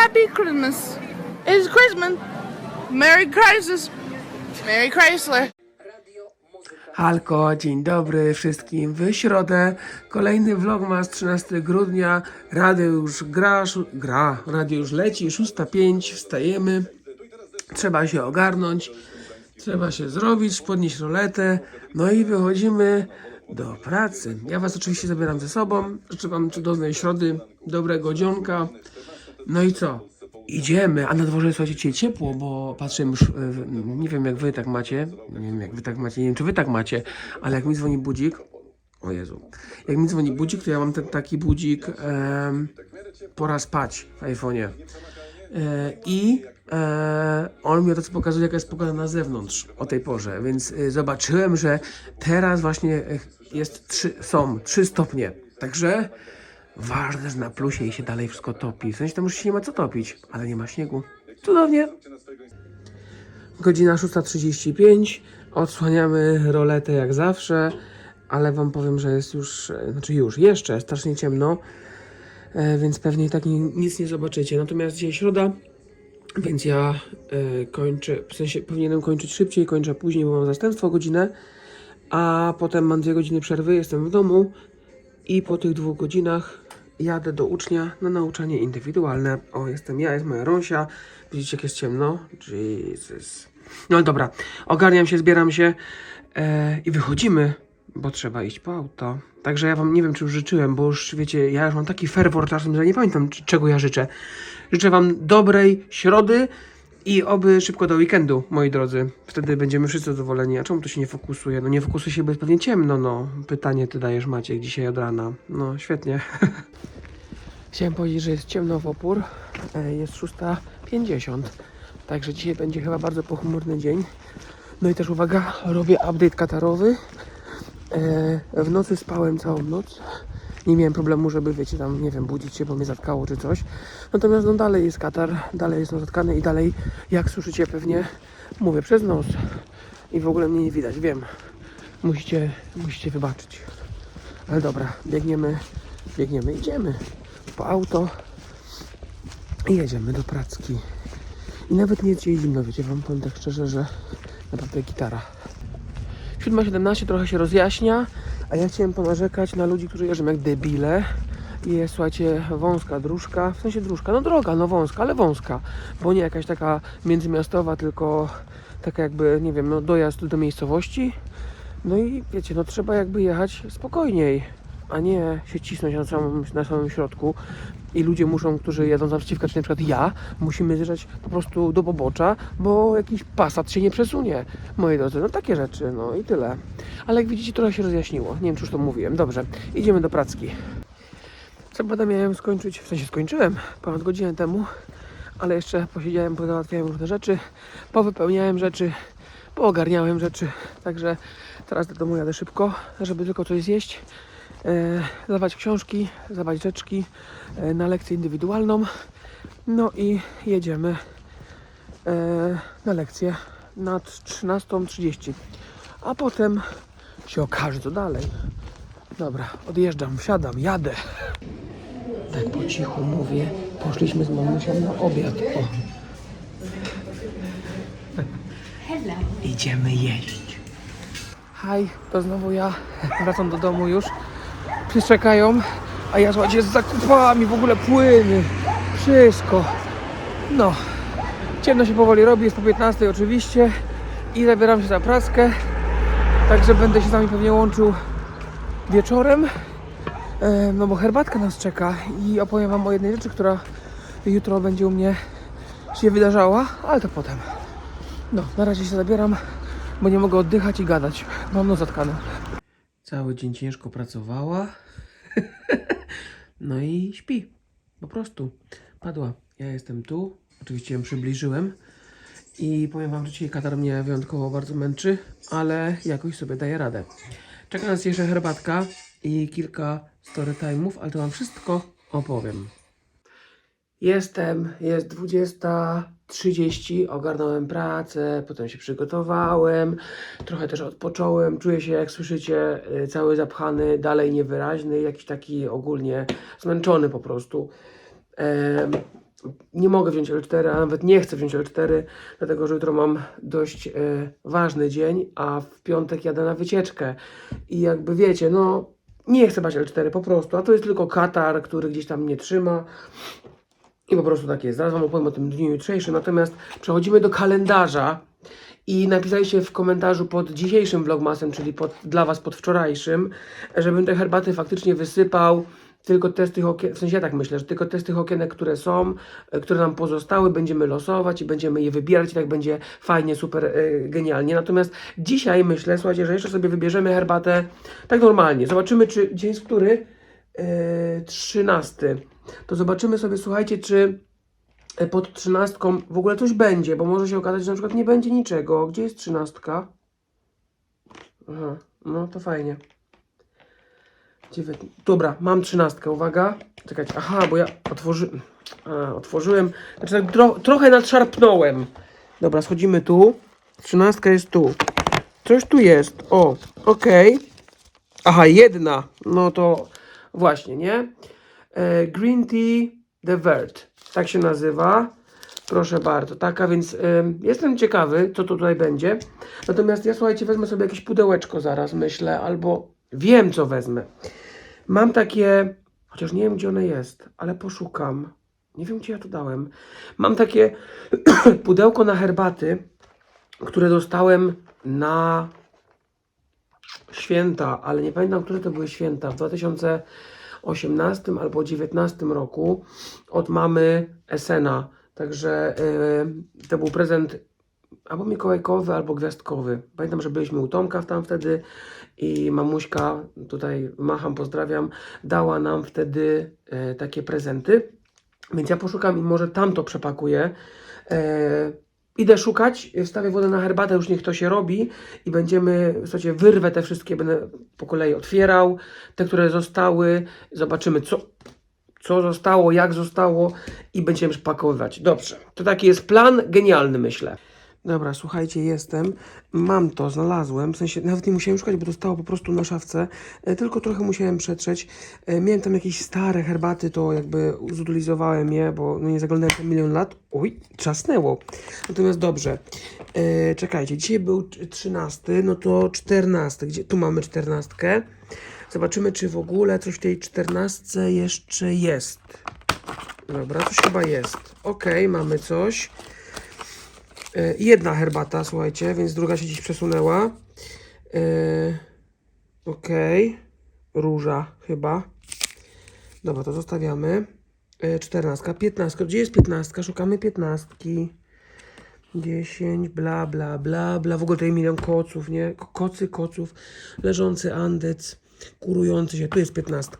Happy Christmas. It's Christmas. Merry Crisis. Merry Chrysler. Halko, dzień dobry wszystkim. W środę kolejny vlogmas 13 grudnia. Radio już gra, gra, radio już leci, 6.05, wstajemy. Trzeba się ogarnąć, trzeba się zrobić, podnieść roletę, no i wychodzimy do pracy. Ja was oczywiście zabieram ze sobą. Życzę wam cudownej środy, dobrego dzionka. No i co? Idziemy, a na dworze słuchajcie dzisiaj ciepło, bo patrzę już, e, w- nie wiem jak wy tak macie, nie wiem jak wy tak macie, nie wiem czy wy tak macie, ale jak mi dzwoni budzik, o Jezu, jak mi dzwoni budzik, to ja mam ten taki budzik, em, pora spać w iPhone'ie. E, I e, on mi od razu pokazuje, jaka jest pogoda na zewnątrz o tej porze, więc e, zobaczyłem, że teraz właśnie e, jest trzy, są 3 stopnie. Także ważne, że na plusie i się dalej wszystko topi. W sensie tam już się nie ma co topić, ale nie ma śniegu. Cudownie. Godzina 6.35. Odsłaniamy roletę jak zawsze, ale wam powiem, że jest już, e, znaczy już, jeszcze strasznie ciemno, e, więc pewnie i tak ni- nic nie zobaczycie. Natomiast dzisiaj środa, więc ja e, kończę, w sensie powinienem kończyć szybciej, kończę później, bo mam zastępstwo godzinę, a potem mam dwie godziny przerwy, jestem w domu i po tych dwóch godzinach jadę do ucznia na nauczanie indywidualne. O, jestem ja, jest moja Rąsia. Widzicie, jak jest ciemno? Jesus. No dobra, ogarniam się, zbieram się e, i wychodzimy, bo trzeba iść po auto. Także ja wam nie wiem, czy już życzyłem, bo już wiecie, ja już mam taki fervor czasem, że nie pamiętam, czego ja życzę. Życzę wam dobrej środy i oby szybko do weekendu, moi drodzy. Wtedy będziemy wszyscy zadowoleni. A czemu to się nie fokusuje? No nie fokusuje się, bo jest pewnie ciemno, no. Pytanie ty dajesz Maciek dzisiaj od rana. No, świetnie. Chciałem powiedzieć, że jest ciemno w opór. E, Jest 6.50. Także dzisiaj będzie chyba bardzo pochmurny dzień. No i też uwaga, robię update katarowy. E, W nocy spałem całą noc. Nie miałem problemu, żeby wiecie tam, nie wiem, budzić się, bo mnie zatkało czy coś. Natomiast no dalej jest katar, dalej jest no zatkany i dalej, jak słyszycie pewnie, mówię przez nos. I w ogóle mnie nie widać, wiem. Musicie, musicie wybaczyć. Ale dobra, biegniemy, biegniemy, idziemy po auto i jedziemy do pracki. I nawet nie jest dzisiaj zimno, wiecie, wam powiem tak szczerze, że naprawdę gitara. 7.17 trochę się rozjaśnia, a ja chciałem ponarzekać na ludzi, którzy jeżdżą jak debile. I Jest, słuchajcie, wąska dróżka, w sensie dróżka, no droga, no wąska, ale wąska, bo nie jakaś taka międzymiastowa, tylko taka jakby, nie wiem, no dojazd do miejscowości. No i wiecie, no trzeba jakby jechać spokojniej, a nie się cisnąć na samym, na samym środku. I ludzie muszą, którzy jadą z czy na przykład ja, musimy zjeżdżać po prostu do pobocza, bo jakiś pasat się nie przesunie. Moi drodzy, no takie rzeczy, no i tyle. Ale jak widzicie, trochę się rozjaśniło. Nie wiem, czy już to mówiłem. Dobrze, idziemy do pracki. Sobotę miałem skończyć, w sensie skończyłem ponad godzinę temu, ale jeszcze posiedziałem, pozałatwiałem różne rzeczy, powypełniałem rzeczy, poogarniałem rzeczy, także teraz do domu jadę szybko, żeby tylko coś zjeść, e, zabrać książki, zabrać rzeczki e, na lekcję indywidualną, no i jedziemy e, na lekcję nad 13.30, a potem się okaże co dalej. Dobra, odjeżdżam, wsiadam, jadę. Tak po cichu mówię. Poszliśmy z mamusią na obiad. O. Idziemy jeść. Haj, to znowu ja. Wracam do domu już. Wszyscy czekają, a ja słuchajcie z zakupami, w ogóle płyny, wszystko. No, ciemno się powoli robi, jest po 15 oczywiście i zabieram się za prackę. Także będę się z wami pewnie łączył wieczorem. No bo herbatka nas czeka i opowiem Wam o jednej rzeczy, która jutro będzie u mnie się wydarzała, ale to potem. No, na razie się zabieram, bo nie mogę oddychać i gadać. Mam nos zatkany. Cały dzień ciężko pracowała. no i śpi. Po prostu. Padła. Ja jestem tu. Oczywiście ją przybliżyłem. I powiem Wam, że dzisiaj katar mnie wyjątkowo bardzo męczy, ale jakoś sobie daję radę. Czeka nas jeszcze herbatka i kilka story time'ów, ale to Wam wszystko opowiem. Jestem, jest 20.30, ogarnąłem pracę, potem się przygotowałem, trochę też odpocząłem, czuję się, jak słyszycie, y, cały zapchany, dalej niewyraźny, jakiś taki ogólnie zmęczony po prostu. Nie mogę wziąć L4, a nawet nie chcę wziąć L4, dlatego że jutro mam dość e, ważny dzień, a w piątek jadę na wycieczkę. I jakby wiecie, no nie chcę brać L4 po prostu, a to jest tylko Katar, który gdzieś tam mnie trzyma. I po prostu tak jest. Zaraz Wam opowiem o tym dniu jutrzejszym. Natomiast przechodzimy do kalendarza i napisaliście w komentarzu pod dzisiejszym vlogmasem, czyli pod, dla Was pod wczorajszym, żebym te herbaty faktycznie wysypał. Tylko te z tych okien, w sensie ja tak myślę, że tylko te z tych okienek, które są, e, które nam pozostały, będziemy losować i będziemy je wybierać i tak będzie fajnie, super, e, genialnie. Natomiast dzisiaj myślę, słuchajcie, że jeszcze sobie wybierzemy herbatę tak normalnie. Zobaczymy, czy dzień który? E, 13. To zobaczymy sobie, słuchajcie, czy e, pod trzynastką w ogóle coś będzie, bo może się okazać, że na przykład nie będzie niczego. Gdzie jest trzynastka? Aha, no to fajnie. Dziewiętn... Dobra, mam trzynastkę, uwaga. Czekajcie, aha, bo ja otworzy... A, otworzyłem, znaczy tak tro... trochę nadszarpnąłem. Dobra, schodzimy tu. Trzynastka jest tu. Coś tu jest, o, okej. Aha, jedna. No to właśnie, nie? E, Green Tea The Vert. Tak się nazywa. Proszę bardzo, taka, więc em, jestem ciekawy, co to tutaj będzie. Natomiast ja słuchajcie, wezmę sobie jakieś pudełeczko zaraz, myślę, albo wiem, co wezmę. Mam takie, chociaż nie wiem, gdzie one jest, ale poszukam. Nie wiem, gdzie ja to dałem. Mam takie pudełko na herbaty, które dostałem na święta, ale nie pamiętam, które to były święta. W 2018 albo 2019 roku od mamy Esena. Także yy, to był prezent albo mikołajkowy, albo gwiazdkowy. Pamiętam, że byliśmy u Tomka tam wtedy i mamuśka, tutaj macham, pozdrawiam, dała nam wtedy e, takie prezenty. Więc ja poszukam i może tam to przepakuję. E, idę szukać, wstawię wodę na herbatę, już niech to się robi i będziemy, słuchajcie, wyrwę te wszystkie, będę po kolei otwierał, te, które zostały, zobaczymy co, co zostało, jak zostało i będziemy przepakowywać. Dobrze, to taki jest plan, genialny myślę. Dobra, słuchajcie, jestem. Mam to, znalazłem. W sensie nawet nie musiałem szukać, bo to stało po prostu na szafce. E, tylko trochę musiałem przetrzeć. E, miałem tam jakieś stare herbaty, to jakby zutylizowałem je, bo no nie zaglądałem tam milion lat. Oj, trzasnęło. Natomiast dobrze. E, czekajcie, dzisiaj był t- 13, no to 14. Gdzie? Tu mamy 14. Zobaczymy, czy w ogóle coś w tej 14 jeszcze jest. Dobra, coś chyba jest. Okej, mamy coś. E, Jedna herbata, słuchajcie, więc druga się dziś przesunęła. E, Okej. Róża chyba. Dobra, to zostawiamy. E, 14, 15. Gdzie jest 15? Szukamy 15. 10, bla, bla, bla, bla. W ogóle tutaj milion koców, nie? Ko- Kocy, koców. Leżący andec, kurujący się. Tu jest 15.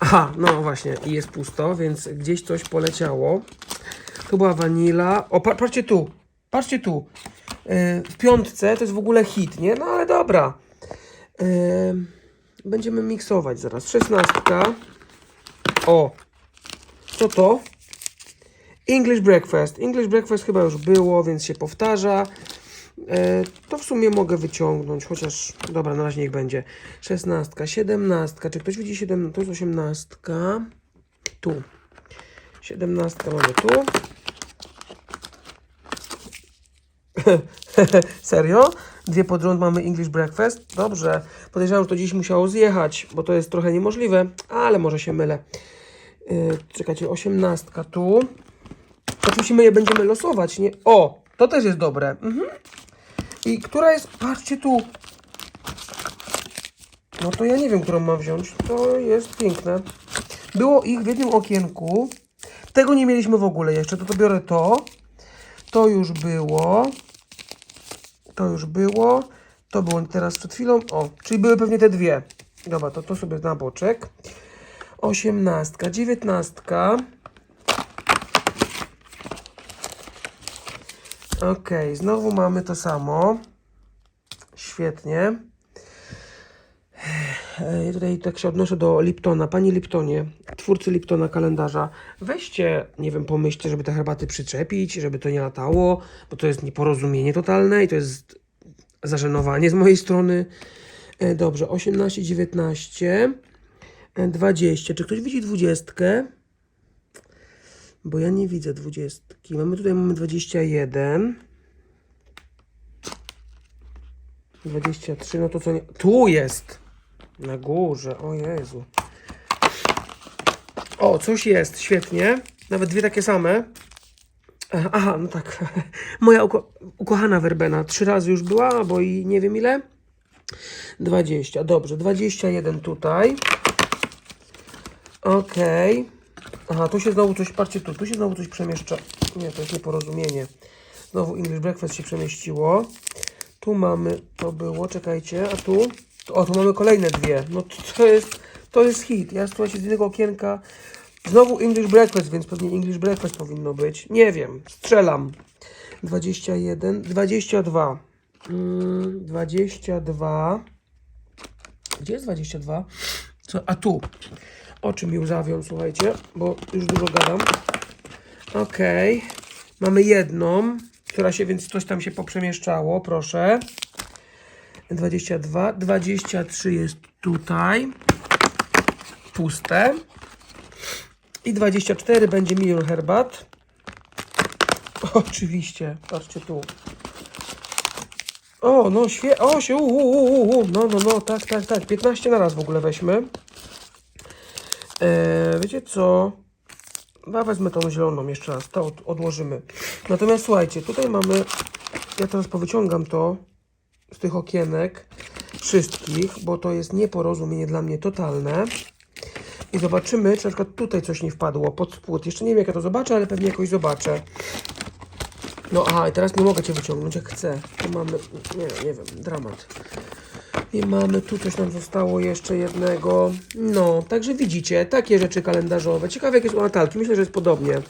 Aha, no właśnie, i jest pusto, więc gdzieś coś poleciało. Tu była wanila. O, pa, patrzcie tu. Patrzcie tu. Yy, w piątce to jest w ogóle hit, nie? No ale dobra. Yy, będziemy miksować zaraz. Szesnastka. O. Co to? English breakfast. English breakfast chyba już było, więc się powtarza. E, to w sumie mogę wyciągnąć, chociaż dobra, na razie niech będzie. Szesnastka, siedemnastka. Czy ktoś widzi siedemnastka? To jest osiemnastka. Tu. Siedemnastka mamy tu. Serio? Dwie pod rząd mamy English breakfast? Dobrze. Podejrzewam, że to dziś musiało zjechać, bo to jest trochę niemożliwe, ale może się mylę. Yy, czekajcie, osiemnastka tu. To musimy je będziemy losować, nie? O, to też jest dobre. Mhm. I która jest, patrzcie tu. No to ja nie wiem, którą mam wziąć. To jest piękne. Było ich w jednym okienku. Tego nie mieliśmy w ogóle jeszcze. To, to biorę to. To już było. To już było. To było teraz przed chwilą. O, czyli były pewnie te dwie. Dobra, to to sobie na boczek. Osiemnastka, dziewiętnastka. Okej, znowu mamy to samo. Świetnie. E, Tutaj tak się odnoszę do Liptona. Panie Liptonie, twórcy Liptona kalendarza, weźcie, nie wiem, pomyślcie, żeby te herbaty przyczepić, żeby to nie latało, bo to jest nieporozumienie totalne i to jest zażenowanie z mojej strony. E, Dobrze, 18, 19, e, 20. Czy ktoś widzi 20? Bo ja nie widzę dwudziestki. Mamy tutaj mamy 21. 23, no to co nie... Tu jest! Na górze, o Jezu. O, coś jest, świetnie. Nawet dwie takie same. E, Aha, no tak. Moja uko ukochana werbena. Trzy razy już była, albo i nie wiem ile. 20, dobrze. 21 tutaj. Okej. Aha, tu się znowu coś, patrzcie tu, tu się znowu coś przemieszcza. Nie, to jest nieporozumienie. Znowu English Breakfast się przemieściło. Tu mamy, to było, czekajcie, a tu? O, tu mamy kolejne dwie. No to, to jest, to jest hit. Ja słuchajcie z jednego okienka. Znowu English Breakfast, więc pewnie English Breakfast powinno być. Nie wiem, strzelam. 21, 22. Mm, 22. Gdzie jest 22? Co? A tu. Oczy mi łzawią, słuchajcie, bo już dużo gadam. Okej. Mamy jedną, która się, więc coś tam się poprzemieszczało, proszę. 22, 23 jest tutaj. Puste. I 24 będzie milion herbat. Oczywiście, patrzcie tu. O, no świe... O, się... U, u, u, u. No, no, no, tak, tak, tak. 15 na raz w ogóle weźmy. Eee, wiecie co? Ja wezmę tą zieloną jeszcze raz, to od, odłożymy. Natomiast słuchajcie, tutaj mamy, ja teraz powyciągam to z tych okienek wszystkich, bo to jest nieporozumienie dla mnie totalne. I zobaczymy, czy na przykład tutaj coś nie wpadło pod spód. Jeszcze nie wiem, jak ja to zobaczę, ale pewnie jakoś zobaczę. No aha, i teraz nie mogę Cię wyciągnąć jak chcę. Tu mamy, nie, nie wiem, dramat. I mamy tu coś nam zostało jeszcze jednego. No, także widzicie, takie rzeczy kalendarzowe. Ciekawe jak jest u Natalki, myślę, że jest podobnie.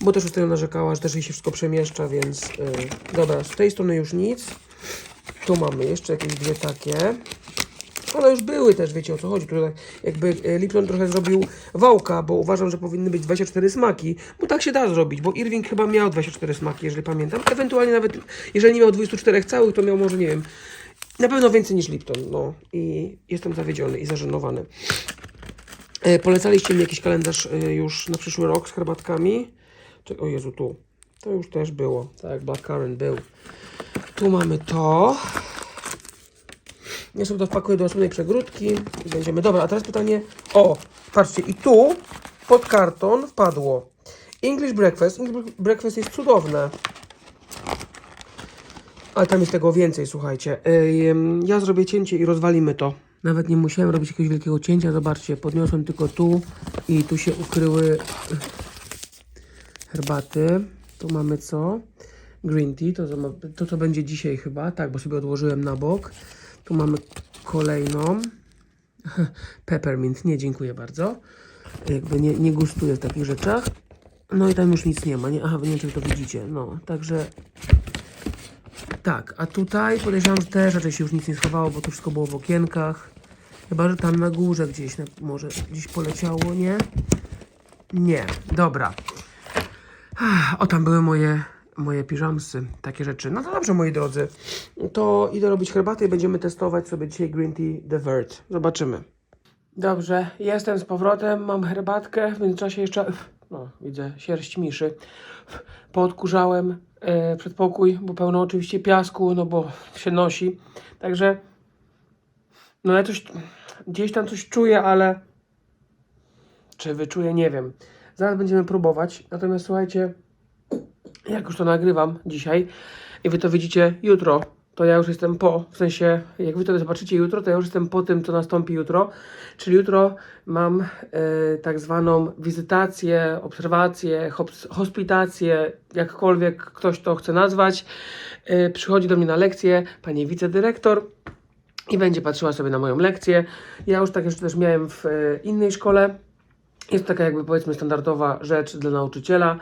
Bo też ostatnio narzekała, że też jej się wszystko przemieszcza, więc... Yy, dobra, z tej strony już nic. Tu mamy jeszcze jakieś dwie takie. One już były też, wiecie o co chodzi. Tutaj jakby e, Lipton trochę zrobił wałka, bo uważam, że powinny być 24 smaki, bo tak się da zrobić, bo Irving chyba miał 24 smaki, jeżeli pamiętam. Ewentualnie nawet, jeżeli nie miał 24 całych, to miał może, nie wiem, na pewno więcej niż Lipton, no. I jestem zawiedziony i zażenowany. E, polecaliście mi jakiś kalendarz e, już na przyszły rok z herbatkami. Czek- o Jezu, tu. To już też było. Tak, Blackcurrant był. Tu mamy to. Ja sobie to wpakuję do osobnej przegródki i będziemy. Dobra, a teraz pytanie. O, patrzcie, i tu pod karton wpadło. English Breakfast. English Breakfast jest cudowne. Ale tam jest tego więcej, słuchajcie. Ja zrobię cięcie i rozwalimy to. Nawet nie musiałem robić jakiegoś wielkiego cięcia. Zobaczcie, podniosłem tylko tu i tu się ukryły herbaty. Tu mamy co? Green tea, to, co to co będzie dzisiaj chyba, tak, bo sobie odłożyłem na bok. Tu mamy kolejną. Peppermint, nie, dziękuję bardzo. Jakby nie, nie gustuję w takich rzeczach. No i tam już nic nie ma, nie? Aha, nie wiem, czy to widzicie. No, także tak, a tutaj podejrzewam, że też raczej się już nic nie schowało, bo to wszystko było w okienkach. Chyba, że tam na górze gdzieś, na, może gdzieś poleciało, nie? Nie, dobra. O, tam były moje, moje piżamsy, takie rzeczy. No to dobrze, moi drodzy. To idę robić herbatę i będziemy testować sobie dzisiaj green tea The Vert. Zobaczymy. Dobrze, jestem z powrotem, mam herbatkę, w międzyczasie jeszcze, no widzę, sierść miszy. Podkurzałem e, przedpokój, bo pełno oczywiście piasku, no bo się nosi. Także, no ja coś, gdzieś tam coś czuję, ale czy wyczuję, nie wiem. Zaraz będziemy próbować, natomiast słuchajcie, jak już to nagrywam dzisiaj i wy to widzicie jutro, to ja już jestem po, w sensie jak wy to zobaczycie jutro, to ja już jestem po tym, co nastąpi jutro, czyli jutro mam e, tak zwaną wizytację, obserwację, hospitację, jakkolwiek ktoś to chce nazwać. E, przychodzi do mnie na lekcję pani wicedyrektor, i będzie patrzyła sobie na moją lekcję. Ja już takie rzeczy też miałem w e, innej szkole. Jest taka jakby powiedzmy standardowa rzecz dla nauczyciela,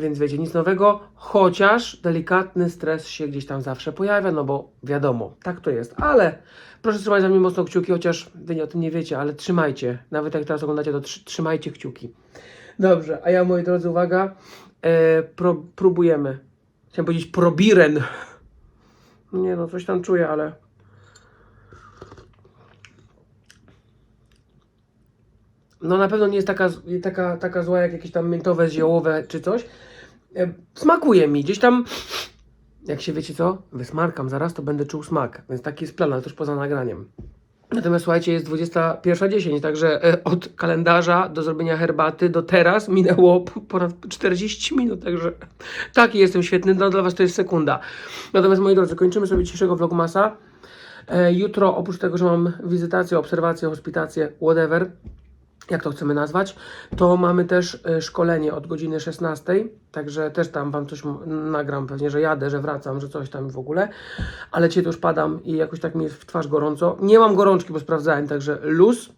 więc wiecie, nic nowego, chociaż delikatny stres się gdzieś tam zawsze pojawia, no bo wiadomo, tak to jest, ale proszę trzymać za mnie mocno kciuki, chociaż wy o tym nie wiecie, ale trzymajcie, nawet jak teraz oglądacie, to trzy, trzymajcie kciuki. Dobrze, a ja moi drodzy, uwaga, e, pro, próbujemy. Chciałem powiedzieć probiren. Nie no, coś tam czuję, ale... no na pewno nie jest taka, taka, taka zła jak jakieś tam miętowe, ziołowe czy coś. E, Smakuje mi, gdzieś tam, jak się wiecie co, wysmarkam zaraz, to będę czuł smak, więc taki jest plan, ale też poza nagraniem. Natomiast słuchajcie, jest 21.10, także e, od kalendarza do zrobienia herbaty do teraz minęło ponad 40 minut, także taki jestem świetny, no dla Was to jest sekunda. Natomiast moi drodzy, kończymy sobie dzisiejszego vlogmasa. E, jutro, oprócz tego, że mam wizytację, obserwację, hospitację, whatever, jak to chcemy nazwać, to mamy też e, szkolenie od godziny 16, także też tam Wam coś nagram, pewnie, że jadę, że wracam, że coś tam w ogóle, ale to już padam i jakoś tak mi jest w twarz gorąco. Nie mam gorączki, bo sprawdzałem, także luz.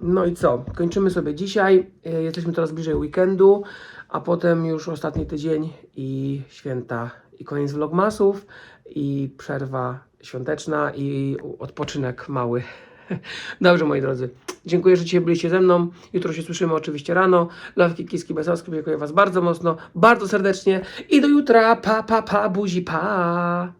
No i co? Kończymy sobie dzisiaj. E, Jesteśmy coraz bliżej weekendu, a potem już ostatni tydzień i święta i koniec vlogmasów i przerwa świąteczna i odpoczynek mały. Dobrze, moi drodzy. Dziękuję, że dzisiaj byliście ze mną. Jutro się słyszymy oczywiście rano. Lawki, kiski, besowskie. Dziękuję Was bardzo mocno, bardzo serdecznie i do jutra. Pa, pa, pa, buzi, pa.